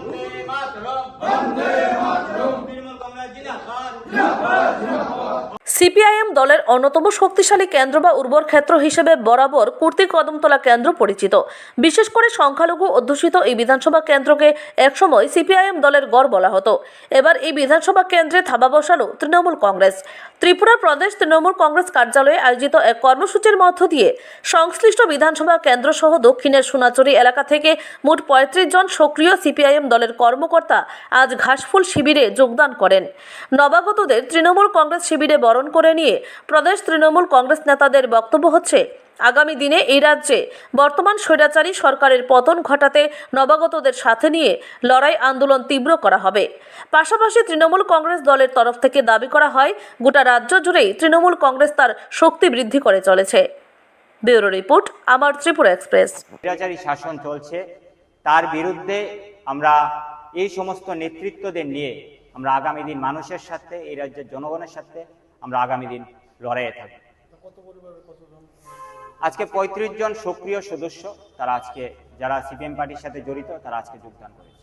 Vande Mataram. Vande. CPIM দলের অন্যতম শক্তিশালী কেন্দ্র বা উর্বর ক্ষেত্র হিসেবে বরাবর কুর্তি কদমতলা কেন্দ্র পরিচিত। বিশেষ করে সংখ্যালঘু অধ্যুষিত এই বিধানসভা কেন্দ্রকে একসময় সিপিআইএম দলের গড় বলা হতো। এবার এই বিধানসভা কেন্দ্রে থাবা বসালো তৃণমূল কংগ্রেস। ত্রিপুরা প্রদেশ তৃণমূল কংগ্রেস কার্যালয়ে আয়োজিত এক কর্মসূচির মধ্য দিয়ে সংশ্লিষ্ট বিধানসভা কেন্দ্র সহ দক্ষিণের সোনাচুরি এলাকা থেকে মোট পঁয়ত্রিশ জন সক্রিয় সিপিআইএম দলের কর্মকর্তা আজ ঘাসফুল শিবিরে যোগদান করেন। নবাগতদের তৃণমূল কংগ্রেস শিবিরে বরণ করে নিয়ে প্রদেশ তৃণমূল কংগ্রেস নেতাদের বক্তব্য হচ্ছে, আগামী দিনে এই রাজ্যে বর্তমান স্বৈরাচারী সরকারের পতন ঘটাতে নবাগতদের সাথে নিয়ে লড়াই আন্দোলন তীব্র করা হবে। পাশাপাশি তৃণমূল কংগ্রেস দলের তরফ থেকে দাবি করা হয়, গোটা রাজ্য জুড়েই তৃণমূল কংগ্রেস তার শক্তি বৃদ্ধি করে চলেছে। ব্যুরো রিপোর্ট, আমার ত্রিপুরা এক্সপ্রেস। স্বৈরাচারী শাসন চলছে, তার বিরুদ্ধে আমরা এই সমস্ত নেতৃত্বদের নিয়ে আমরা আগামী দিন মানুষের সাথে, এই রাজ্যের জনগণের সাথে আমরা আগামী দিন লড়াইয়ে থাকব। আজকে পঁয়ত্রিশ জন সক্রিয় সদস্য, তারা আজকে, যারা সিপিএম পার্টির সাথে জড়িত, তারা আজকে যোগদান করেছে।